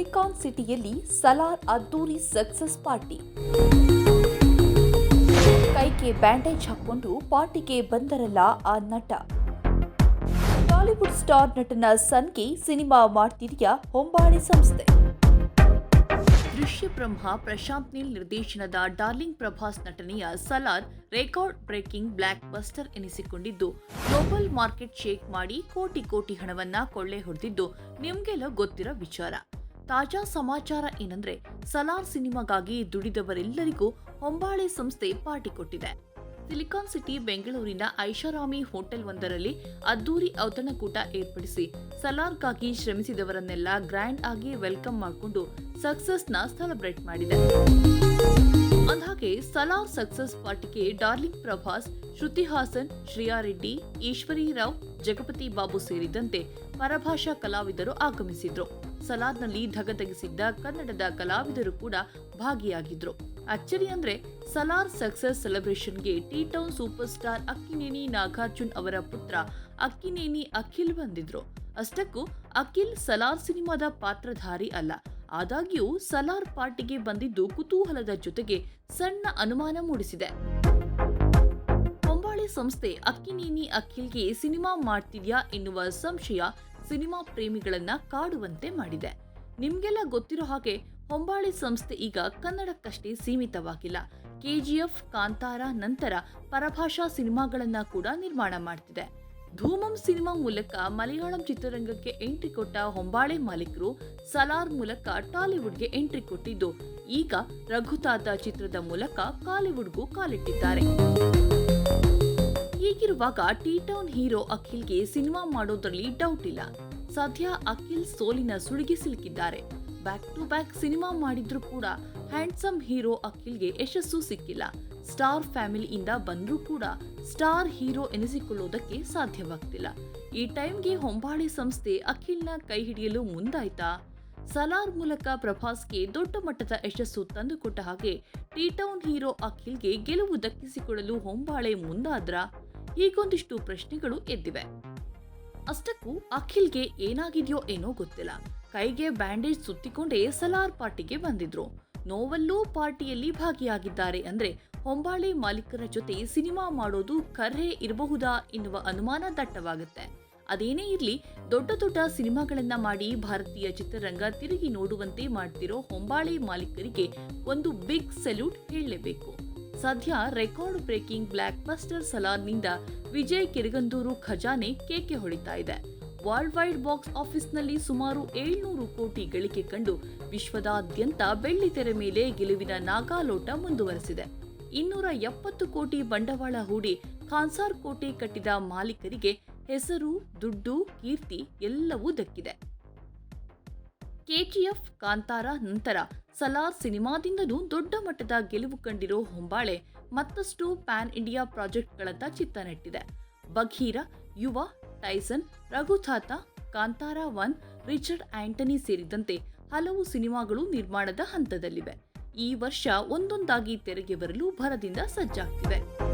Silicon ಸಿಟಿಯಲ್ಲಿ ಸಲಾರ್ ಅದ್ದೂರಿ success party. ಕೈಗೆ ಬ್ಯಾಂಡೇಜ್ ಹಾಕೊಂಡು ಪಾರ್ಟಿಗೆ ಬಂದರಲ್ಲ ಆ ನಟ. ಬಾಲಿವುಡ್ ಸ್ಟಾರ್ ನಟನ ಸನ್ಗೆ ಸಿನಿಮಾ ಮಾಡ್ತಿದೆಯಾ ಹೊಂಬಾಳೆ ಸಂಸ್ಥೆ. ದೃಶ್ಯಬ್ರಹ್ಮ ಪ್ರಶಾಂತ್ ನೀಲ್ ನಿರ್ದೇಶನದ ಡಾರ್ಲಿಂಗ್ ಪ್ರಭಾಸ್ ನಟನೆಯ Salaar record breaking blockbuster ಎನಿಸಿಕೊಂಡಿದ್ದು, ಗ್ಲೋಬಲ್ ಮಾರ್ಕೆಟ್ ಶೇಕ್ ಮಾಡಿ ಕೋಟಿ ಕೋಟಿ ಹಣವನ್ನ ಕೊಳ್ಳೆ ಹೊಡೆದಿದ್ದು, ನಿಮ್ಗೆಲ್ಲ ಗೊತ್ತಿರೋ ವಿಚಾರ. ತಾಜಾ ಸಮಾಚಾರ ಏನಂದ್ರೆ ಸಲಾರ್ ಸಿನಿಮಾಗಾಗಿ ದುಡಿದವರೆಲ್ಲರಿಗೂ ಹೊಂಬಾಳೆ ಸಂಸ್ಥೆ ಪಾರ್ಟಿ ಕೊಟ್ಟಿದೆ. ಸಿಲಿಕಾನ್ ಸಿಟಿ, ಬೆಂಗಳೂರಿನ ಐಷಾರಾಮಿ ಹೋಟೆಲ್ ಒಂದರಲ್ಲಿ ಅದ್ದೂರಿ ಔತಣಕೂಟ ಏರ್ಪಡಿಸಿ ಸಲಾರ್ಗಾಗಿ ಶ್ರಮಿಸಿದವರನ್ನೆಲ್ಲ ಗ್ರ್ಯಾಂಡ್ ಆಗಿ ವೆಲ್ಕಮ್ ಮಾಡಿಕೊಂಡು ಸಕ್ಸಸ್ನ ಸೆಲೆಬ್ರೇಟ್ ಮಾಡಿದೆ. ಅಂದ್ಹಾಗೆ ಸಲಾರ್ ಸಕ್ಸಸ್ ಪಾರ್ಟಿಗೆ ಡಾರ್ಲಿಂಗ್ ಪ್ರಭಾಸ್, ಶ್ರುತಿ ಹಾಸನ್, ಶ್ರೇಯಾ ರೆಡ್ಡಿ, ಈಶ್ವರಿ ರಾವ್, ಜಗಪತಿ ಬಾಬು ಸೇರಿದಂತೆ ಪರಭಾಷಾ ಕಲಾವಿದರು ಆಗಮಿಸಿದ್ರು. ಸಲಾರ್ನಲ್ಲಿ ಧಗಧಗಿಸಿದ್ದ ಕನ್ನಡದ ಕಲಾವಿದರು ಕೂಡ ಭಾಗಿಯಾಗಿದ್ರು. ಅಚ್ಚರಿ ಅಂದ್ರೆ Salaar success ಸೆಲೆಬ್ರೇಷನ್ಗೆ T town super star Akkineni Nagarjun ಅವರ ಪುತ್ರ ಅಕ್ಕಿನೇನಿ ಅಖಿಲ್ ಬಂದಿದ್ರು. ಅಷ್ಟಕ್ಕೂ, ಅಖಿಲ್ ಸಲಾರ್ ಸಿನಿಮಾದ ಪಾತ್ರಧಾರಿ ಅಲ್ಲ. ಆದಾಗ್ಯೂ ಸಲಾರ್ ಪಾರ್ಟಿಗೆ ಬಂದಿದ್ದು ಕುತೂಹಲದ ಜೊತೆಗೆ ಸಣ್ಣ ಅನುಮಾನ ಮೂಡಿಸಿದೆ. ಹೊಂಬಾಳೆ ಸಂಸ್ಥೆ ಅಕ್ಕಿನೇನಿ ಅಖಿಲ್ಗೆ ಸಿನಿಮಾ ಮಾಡ್ತಿದ್ಯಾ ಎನ್ನುವ ಸಂಶಯ ಸಿನಿಮಾ ಪ್ರೇಮಿಗಳನ್ನ ಕಾಡುವಂತೆ ಮಾಡಿದೆ. ನಿಮ್ಗೆಲ್ಲ ಗೊತ್ತಿರೋ ಹಾಗೆ ಹೊಂಬಾಳೆ ಸಂಸ್ಥೆ ಈಗ ಕನ್ನಡಕ್ಕಷ್ಟೇ ಸೀಮಿತವಾಗಿಲ್ಲ. ಕೆಜಿಎಫ್, ಕಾಂತಾರ ನಂತರ ಪರಭಾಷಾ ಸಿನಿಮಾಗಳನ್ನ ಕೂಡ ನಿರ್ಮಾಣ ಮಾಡ್ತಿದೆ. ಧೂಮಂ ಸಿನಿಮಾ ಮೂಲಕ ಮಲಯಾಳಂ ಚಿತ್ರರಂಗಕ್ಕೆ ಎಂಟ್ರಿ ಕೊಟ್ಟ ಹೊಂಬಾಳೆ ಮಾಲೀಕರು ಸಲಾರ್ ಮೂಲಕ ಟಾಲಿವುಡ್ಗೆ ಎಂಟ್ರಿ ಕೊಟ್ಟಿದ್ದು. ಈಗ ರಘುತಾತ ಚಿತ್ರದ ಮೂಲಕ ಕಾಲಿವುಡ್ಗೂ ಕಾಲಿಟ್ಟಿದ್ದಾರೆ. ಹೀಗಿರುವಾಗ ಟಿ ಟೌನ್ ಹೀರೋ ಅಖಿಲ್ಗೆ ಸಿನಿಮಾ ಮಾಡೋದ್ರಲ್ಲಿ ಡೌಟ್ ಇಲ್ಲ. ಸದ್ಯ ಅಖಿಲ್ ಸೋಲಿನ ಸುಳಿಗೆ ಸಿಲುಕಿದ್ದಾರೆ. ಬ್ಯಾಕ್ ಟು ಬ್ಯಾಕ್ ಸಿನಿಮಾ ಮಾಡಿದ್ರೂ ಕೂಡ ಹ್ಯಾಂಡ್ಸಮ್ ಹೀರೋ ಅಖಿಲ್ಗೆ ಯಶಸ್ಸು ಸಿಕ್ಕಿಲ್ಲ. ಸ್ಟಾರ್ ಫ್ಯಾಮಿಲಿಯಿಂದ ಬಂದರೂ ಕೂಡ ಸ್ಟಾರ್ ಹೀರೋ ಎನಿಸಿಕೊಳ್ಳೋದಕ್ಕೆ ಸಾಧ್ಯವಾಗ್ತಿಲ್ಲ. ಈ ಟೈಮ್ಗೆ ಹೊಂಬಾಳೆ ಸಂಸ್ಥೆ ಅಖಿಲ್ನ ಕೈ ಹಿಡಿಯಲು ಮುಂದಾಯ್ತಾ? ಸಲಾರ್ ಮೂಲಕ ಪ್ರಭಾಸ್ಗೆ ದೊಡ್ಡ ಮಟ್ಟದ ಯಶಸ್ಸು ತಂದುಕೊಟ್ಟ ಹಾಗೆ ಟಿ ಟೌನ್ ಹೀರೋ ಅಖಿಲ್ಗೆ ಗೆಲುವು ದಕ್ಕಿಸಿಕೊಡಲು ಹೊಂಬಾಳೆ ಮುಂದಾದ್ರ? ಹೀಗೊಂದಿಷ್ಟು ಪ್ರಶ್ನೆಗಳು ಎದ್ದಿವೆ. ಅಷ್ಟಕ್ಕೂ ಅಖಿಲ್ಗೆ ಏನಾಗಿದೆಯೋ ಏನೋ ಗೊತ್ತಿಲ್ಲ. ಕೈಗೆ ಬ್ಯಾಂಡೇಜ್ ಸುತ್ತಿಕೊಂಡೇ ಸಲಾರ್ ಪಾರ್ಟಿಗೆ ಬಂದಿದ್ರು. ನೋವಲ್ಲೂ ಪಾರ್ಟಿಯಲ್ಲಿ ಭಾಗಿಯಾಗಿದ್ದಾರೆ ಅಂದ್ರೆ ಹೊಂಬಾಳೆ ಮಾಲೀಕರ ಜೊತೆ ಸಿನಿಮಾ ಮಾಡೋದು ಕರ್ರೆ ಇರಬಹುದಾ ಎನ್ನುವ ಅನುಮಾನ ದಟ್ಟವಾಗುತ್ತೆ. ಅದೇನೇ ಇರಲಿ, ದೊಡ್ಡ ದೊಡ್ಡ ಸಿನಿಮಾಗಳನ್ನ ಮಾಡಿ ಭಾರತೀಯ ಚಿತ್ರರಂಗ ತಿರುಗಿ ನೋಡುವಂತೆ ಮಾಡ್ತಿರೋ ಹೊಂಬಾಳೆ ಮಾಲೀಕರಿಗೆ ಒಂದು ಬಿಗ್ ಸೆಲ್ಯೂಟ್ ಹೇಳಲೇಬೇಕು. ಸದ್ಯ ರೆಕಾರ್ಡ್ ಬ್ರೇಕಿಂಗ್ ಬ್ಲ್ಯಾಕ್ ಬಸ್ಟರ್ ಸಲಾರ್ನಿಂದ ವಿಜಯ್ ಕಿರಗಂದೂರು ಖಜಾನೆ ಕೇಕೆ ಹೊಡಿತಾ ಇದೆ. ವರ್ಲ್ಡ್ ವೈಡ್ ಬಾಕ್ಸ್ ಆಫೀಸ್ನಲ್ಲಿ ಸುಮಾರು ಏಳ್ನೂರು ಕೋಟಿ ಗಳಿಕೆ ಕಂಡು ವಿಶ್ವದಾದ್ಯಂತ ಬೆಳ್ಳಿ ತೆರೆ ಮೇಲೆ ಗೆಲುವಿನ ನಾಗಾಲೋಟ ಮುಂದುವರೆಸಿದೆ. ಇನ್ನೂರ ಎಪ್ಪತ್ತು ಕೋಟಿ ಬಂಡವಾಳ ಹೂಡಿ ಖಾನ್ಸಾರ್ ಕೋಟೆ ಕಟ್ಟಿದ ಮಾಲೀಕರಿಗೆ ಹೆಸರು, ದುಡ್ಡು, ಕೀರ್ತಿ ಎಲ್ಲವೂ ದಕ್ಕಿದೆ. ಕೆಜಿಎಫ್ ಕಾಂತಾರ ನಂತರ ಸಲಾರ್ ಸಿನಿಮಾದಿಂದಲೂ ದೊಡ್ಡ ಮಟ್ಟದ ಗೆಲುವು ಕಂಡಿರೋ ಹೊಂಬಾಳೆ ಮತ್ತಷ್ಟು ಪ್ಯಾನ್ ಇಂಡಿಯಾ ಪ್ರಾಜೆಕ್ಟ್ಗಳತ್ತ ಚಿತ್ತ ನೆಟ್ಟಿದೆ Bagheera Yuva, Tyson Raghuthatha Kantara one, Richard Antony ಸೇರಿದಂತೆ ಹಲವು ಸಿನಿಮಾಗಳು ನಿರ್ಮಾಣದ ಹಂತದಲ್ಲಿವೆ. ಈ ವರ್ಷ ಒಂದೊಂದಾಗಿ ತೆರೆಗೆ ಬರಲು ಭರದಿಂದ ಸಜ್ಜಾಗ್ತಿವೆ.